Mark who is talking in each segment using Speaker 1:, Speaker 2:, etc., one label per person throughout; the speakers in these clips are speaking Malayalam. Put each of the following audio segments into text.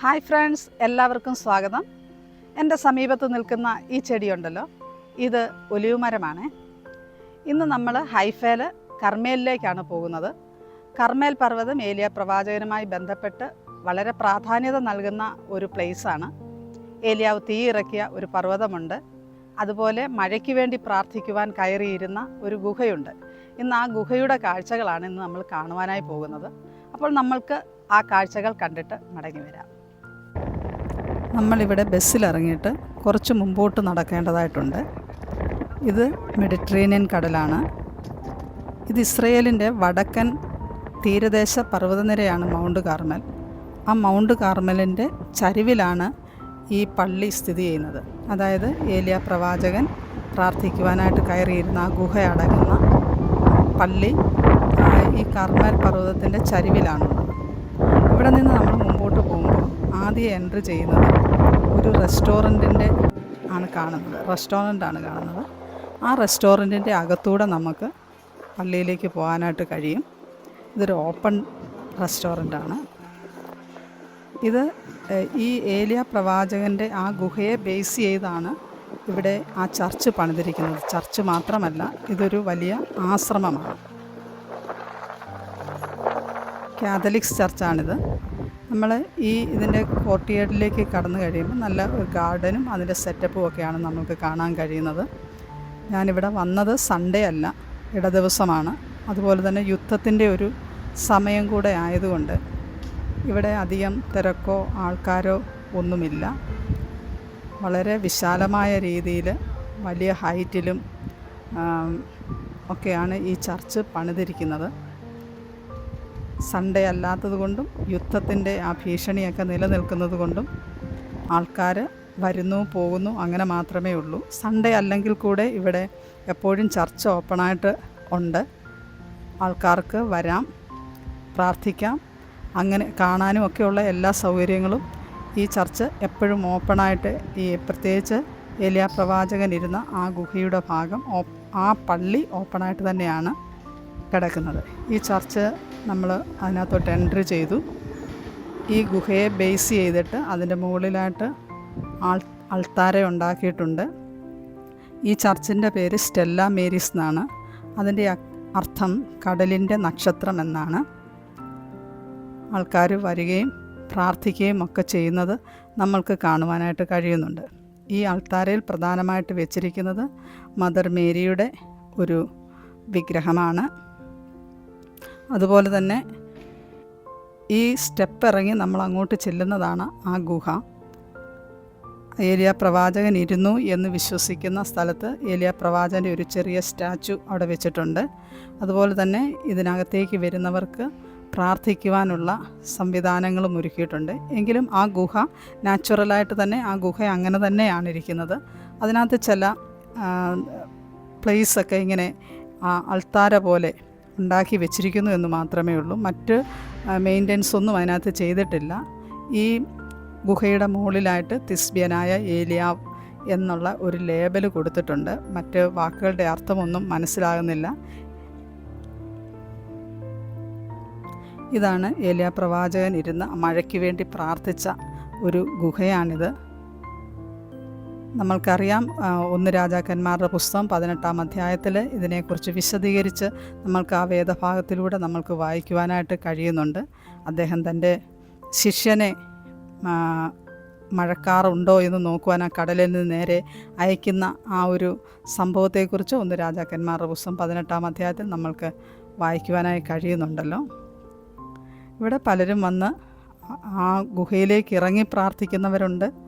Speaker 1: ഹായ് ഫ്രണ്ട്സ് എല്ലാവർക്കും സ്വാഗതം. എന്റെ സമീപത്ത് നിൽക്കുന്ന ഈ ചെടിയുണ്ടല്ലോ ഇത് ഒലിവ് മരമാണ് ഇന്ന് നമ്മൾ ഹൈഫേൽ കർമ്മേലിലേക്കാണ് പോകുന്നത്. കർമ്മേൽ പർവതം ഏലിയ പ്രവാചകനുമായി ബന്ധപ്പെട്ട് വളരെ പ്രാധാന്യത നൽകുന്ന ഒരു പ്ലേസാണ്. ഏലിയാവ് തീ ഇറക്കിയ ഒരു പർവതമുണ്ട്. അതുപോലെ മഴയ്ക്ക് വേണ്ടി പ്രാർത്ഥിക്കുവാൻ കയറിയിരുന്ന ഒരു ഗുഹയുണ്ട്. ഇന്ന് ആ ഗുഹയുടെ കാഴ്ചകളാണ് ഇന്ന് നമ്മൾ കാണുവാനായി പോകുന്നത്. അപ്പോൾ നമ്മൾക്ക് ആ കാഴ്ചകൾ കണ്ടിട്ട് മടങ്ങി വരാം. നമ്മളിവിടെ ബസ്സിലിറങ്ങിയിട്ട് കുറച്ച് മുമ്പോട്ട് നടക്കേണ്ടതായിട്ടുണ്ട്. ഇത് മെഡിറ്ററേനിയൻ കടലാണ്. ഇത് ഇസ്രയേലിന്റെ വടക്കൻ തീരദേശ പർവതനിരയാണ് മൗണ്ട് കാർമൽ. ആ മൗണ്ട് കാർമലിന്റെ ചരിവിലാണ് ഈ പള്ളി സ്ഥിതി ചെയ്യുന്നത്. അതായത് ഏലിയ പ്രവാചകൻ പ്രാർത്ഥിക്കുവാനായിട്ട് കയറിയിരുന്ന ആ ഗുഹ അടങ്ങുന്ന പള്ളി ഈ കാർമൽ പർവതത്തിന്റെ ചരിവിലാണുള്ളത്. ഇവിടെ നിന്ന് നമ്മൾ മുമ്പോട്ട് ആദ്യം എൻട്രി ചെയ്യുന്നത് ഒരു റെസ്റ്റോറന്റിന്റെ ആണ് കാണുന്നത്. റെസ്റ്റോറന്റാണ് കാണുന്നത്. ആ റെസ്റ്റോറന്റിന്റെ അകത്തൂടെ നമുക്ക് പള്ളിയിലേക്ക് പോകാനായിട്ട് കഴിയും. ഇതൊരു ഓപ്പൺ റെസ്റ്റോറന്റാണ് ഇത് ഈ ഏലിയ പ്രവാചകന്റെ ആ ഗുഹയെ ബേസ് ചെയ്താണ് ഇവിടെ ആ ചർച്ച് പണിതിരിക്കുന്നത്. ചർച്ച് മാത്രമല്ല ഇതൊരു വലിയ ആശ്രമമാണ്. കാത്തലിക്സ് ചർച്ചാണിത്. നമ്മൾ ഈ ഇതിന്റെ കോർട്ടിയേഡിലേക്ക് കടന്നു കഴിയുമ്പോൾ നല്ല ഒരു ഗാർഡനും അതിന്റെ സെറ്റപ്പും ഒക്കെയാണ് നമുക്ക് കാണാൻ കഴിയുന്നത്. ഞാനിവിടെ വന്നത് സൺഡേ അല്ല ഇടദിവസമാണ്. അതുപോലെ തന്നെ യുദ്ധത്തിന്റെ ഒരു സമയം കൂടെ ആയതുകൊണ്ട് ഇവിടെ അധികം തിരക്കോ ആൾക്കാരോ ഒന്നുമില്ല. വളരെ വിശാലമായ രീതിയിൽ വലിയ ഹൈറ്റിലും ഒക്കെയാണ് ഈ ചർച്ച് പണിതിരിക്കുന്നത്. സൺഡേ അല്ലാത്തത് കൊണ്ടും യുദ്ധത്തിന്റെ ആ ഭീഷണിയൊക്കെ നിലനിൽക്കുന്നത് കൊണ്ടും ആൾക്കാർ വരുന്നു പോകുന്നു അങ്ങനെ മാത്രമേ ഉള്ളൂ. സൺഡേ അല്ലെങ്കിൽ കൂടെ ഇവിടെ എപ്പോഴും ചർച്ച ഓപ്പണായിട്ട് ഉണ്ട്. ആൾക്കാർക്ക് വരാം പ്രാർത്ഥിക്കാം അങ്ങനെ കാണാനും ഒക്കെയുള്ള എല്ലാ സൗകര്യങ്ങളും ഈ ചർച്ച് എപ്പോഴും ഓപ്പണായിട്ട് ഈ പ്രത്യേകിച്ച് ഏലിയ പ്രവാചകൻ ഇരുന്ന ആ ഗുഹയുടെ ഭാഗം ആ പള്ളി ഓപ്പണായിട്ട് തന്നെയാണ് കിടക്കുന്നത്. ഈ ചർച്ച് നമ്മൾ അതിനകത്തോട്ട് എൻട്രി ചെയ്തു. ഈ ഗുഹയെ ബേസ് ചെയ്തിട്ട് അതിന്റെ മുകളിലായിട്ട് ആൾ അൾത്താര ഉണ്ടാക്കിയിട്ടുണ്ട്. ഈ ചർച്ചിന്റെ പേര് സ്റ്റെല്ല മേരീസ് എന്നാണ്. അതിന്റെ അർത്ഥം കടലിന്റെ നക്ഷത്രം എന്നാണ്. ആൾക്കാർ വരികയും പ്രാർത്ഥിക്കുകയും ഒക്കെ ചെയ്യുന്നത് നമ്മൾക്ക് കാണുവാനായിട്ട് കഴിയുന്നുണ്ട്. ഈ അൾത്താരയിൽ പ്രധാനമായിട്ട് വെച്ചിരിക്കുന്നത് മദർ മേരിയുടെ ഒരു വിഗ്രഹമാണ്. അതുപോലെ തന്നെ ഈ സ്റ്റെപ്പ് ഇറങ്ങി നമ്മൾ അങ്ങോട്ട് ചെല്ലുന്നതാണ് ആ ഗുഹ. ഏലിയ പ്രവാചകൻ ഇരുന്നു എന്ന് വിശ്വസിക്കുന്ന സ്ഥലത്ത് ഏലിയ പ്രവാചകന്റെ ഒരു ചെറിയ സ്റ്റാച്ചു അവിടെ വെച്ചിട്ടുണ്ട്. അതുപോലെ തന്നെ ഇതിനകത്തേക്ക് വരുന്നവർക്ക് പ്രാർത്ഥിക്കുവാനുള്ള സംവിധാനങ്ങളും ഒരുക്കിയിട്ടുണ്ട്. എങ്കിലും ആ ഗുഹ നാച്ചുറലായിട്ട് തന്നെ ആ ഗുഹ അങ്ങനെ തന്നെയാണ് ഇരിക്കുന്നത്. അതിനകത്ത് ചില പ്ലേസൊക്കെ ഇങ്ങനെ അൾത്താര പോലെ ഉണ്ടാക്കി വെച്ചിരിക്കുന്നു എന്ന് മാത്രമേ ഉള്ളൂ. മറ്റ് മെയിന്റെനൻസ് ഒന്നും അതിനകത്ത് ചെയ്തിട്ടില്ല. ഈ ഗുഹയുടെ മുകളിലായിട്ട് തിസ്ബിയനായ ഏലിയാവ് എന്നുള്ള ഒരു ലേബൽ കൊടുത്തിട്ടുണ്ട്. മറ്റ് വാക്കുകളുടെ അർത്ഥമൊന്നും മനസ്സിലാകുന്നില്ല. ഇതാണ് ഏലിയ പ്രവാചകൻ ഇരുന്ന് മഴയ്ക്ക് വേണ്ടി പ്രാർത്ഥിച്ച ഒരു ഗുഹയാണിത്. നമ്മൾക്കറിയാം ഒന്ന് രാജാക്കന്മാരുടെ പുസ്തകം പതിനെട്ടാം അധ്യായത്തിൽ ഇതിനെക്കുറിച്ച് വിശദീകരിച്ച് നമ്മൾക്ക് ആ വേദഭാഗത്തിലൂടെ നമ്മൾക്ക് വായിക്കുവാനായിട്ട് കഴിയുന്നുണ്ട്. അദ്ദേഹം തന്റെ ശിഷ്യനെ മഴക്കാറുണ്ടോ എന്ന് നോക്കുവാൻ ആ കടലിൽ നിന്ന് നേരെ അയക്കുന്ന ആ ഒരു സംഭവത്തെക്കുറിച്ച് ഒന്ന് രാജാക്കന്മാരുടെ പുസ്തകം പതിനെട്ടാം അധ്യായത്തിൽ നമ്മൾക്ക് വായിക്കുവാനായി കഴിയുന്നുണ്ടല്ലോ. ഇവിടെ പലരും വന്ന് ആ ഗുഹയിലേക്ക് ഇറങ്ങി പ്രാർത്ഥിക്കുന്നവരുണ്ട്.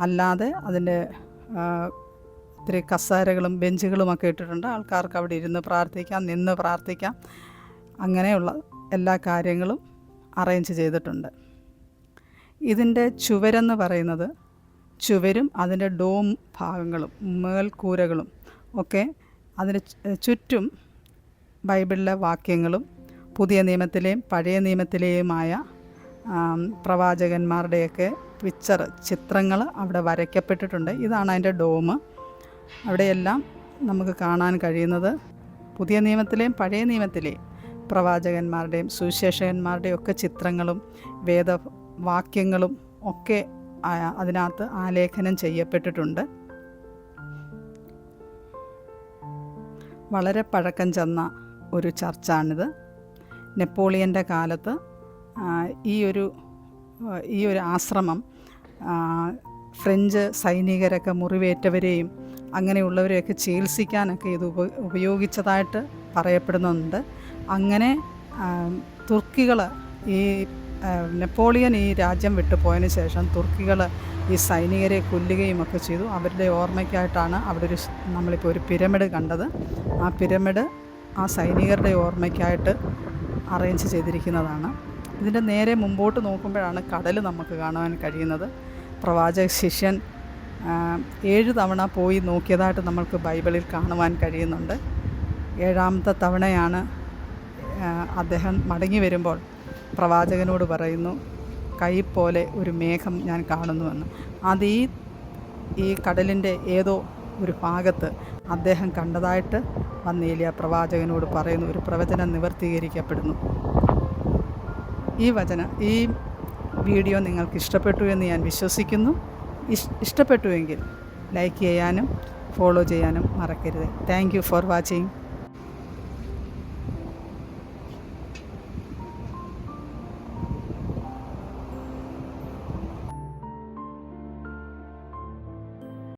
Speaker 1: അല്ലാതെ അതിന്റെ ഒത്തിരി കസേരകളും ബെഞ്ചുകളും ഒക്കെ ഇട്ടിട്ടുണ്ട്. ആൾക്കാർക്ക് അവിടെ ഇരുന്ന് പ്രാർത്ഥിക്കാം നിന്ന് പ്രാർത്ഥിക്കാം. അങ്ങനെയുള്ള എല്ലാ കാര്യങ്ങളും അറേഞ്ച് ചെയ്തിട്ടുണ്ട്. ഇതിന്റെ ചുവരെന്ന് പറയുന്നത് ചുവരും അതിന്റെ ഡോം ഭാഗങ്ങളും മേൽക്കൂരകളും ഒക്കെ അതിന് ചുറ്റും ബൈബിളിലെ വാക്യങ്ങളും പുതിയ നിയമത്തിലെയും പഴയ നിയമത്തിലെയുമായ പ്രവാചകന്മാരുടെയൊക്കെ പിക്ചർ ചിത്രങ്ങൾ അവിടെ വരയ്ക്കപ്പെട്ടിട്ടുണ്ട്. ഇതാണ് അതിന്റെ ഡോം അവിടെയെല്ലാം നമുക്ക് കാണാൻ കഴിയുന്നത് പുതിയ നിയമത്തിലെയും പഴയ നിയമത്തിലെയും പ്രവാചകന്മാരുടെയും സുവിശേഷകന്മാരുടെയും ഒക്കെ ചിത്രങ്ങളും വേദവാക്യങ്ങളും ഒക്കെ അതിനകത്ത് ആലേഖനം ചെയ്യപ്പെട്ടിട്ടുണ്ട്. വളരെ പഴക്കം ചെന്ന ഒരു ചർച്ചാണിത്. നെപ്പോളിയന്റെ കാലത്ത് ഈ ഒരു ഈ ഒരു ആശ്രമം ഫ്രഞ്ച് സൈനികരൊക്കെ മുറിവേറ്റവരെയും അങ്ങനെയുള്ളവരെയൊക്കെ ചികിത്സിക്കാനൊക്കെ ഇത് ഉപ ഉപയോഗിച്ചതായിട്ട് പറയപ്പെടുന്നുണ്ട്. അങ്ങനെ തുർക്കികൾ ഈ നെപ്പോളിയൻ ഈ രാജ്യം വിട്ടു പോയതിന് ശേഷം തുർക്കികൾ ഈ സൈനികരെ കൊല്ലുകയും ഒക്കെ ചെയ്തു. അവരുടെ ഓർമ്മയ്ക്കായിട്ടാണ് അവിടെ ഒരു നമ്മളിപ്പോൾ ഒരു പിരമിഡ് കണ്ടത്. ആ പിരമിഡ് ആ സൈനികരുടെ ഓർമ്മയ്ക്കായിട്ട് അറേഞ്ച് ചെയ്തിരിക്കുന്നതാണ്. ഇതിന്റെ നേരെ മുമ്പോട്ട് നോക്കുമ്പോഴാണ് കടൽ നമുക്ക് കാണുവാൻ കഴിയുന്നത്. പ്രവാചക ശിഷ്യൻ ഏഴ് തവണ പോയി നോക്കിയതായിട്ട് നമ്മൾക്ക് ബൈബിളിൽ കാണുവാൻ കഴിയുന്നുണ്ട്. ഏഴാമത്തെ തവണയാണ് അദ്ദേഹം മടങ്ങി വരുമ്പോൾ പ്രവാചകനോട് പറയുന്നു കൈ പോലെ ഒരു മേഘം ഞാൻ കാണുന്നുവെന്ന്. അത് ഈ ഈ കടലിന്റെ ഏതോ ഒരു ഭാഗത്ത് അദ്ദേഹം കണ്ടതായിട്ട് വന്നേലിയ പ്രവാചകനോട് പറയുന്നു ഒരു പ്രവചനം നിവർത്തീകരിക്കപ്പെടുന്നു. ഈ വചന ഈ വീഡിയോ നിങ്ങൾക്ക് ഇഷ്ടപ്പെട്ടു എന്ന് ഞാൻ വിശ്വസിക്കുന്നു. ഇഷ്ടപ്പെട്ടുവെങ്കിൽ ലൈക്ക് ചെയ്യാനും ഫോളോ ചെയ്യാനും മറക്കരുത്. Thank for watching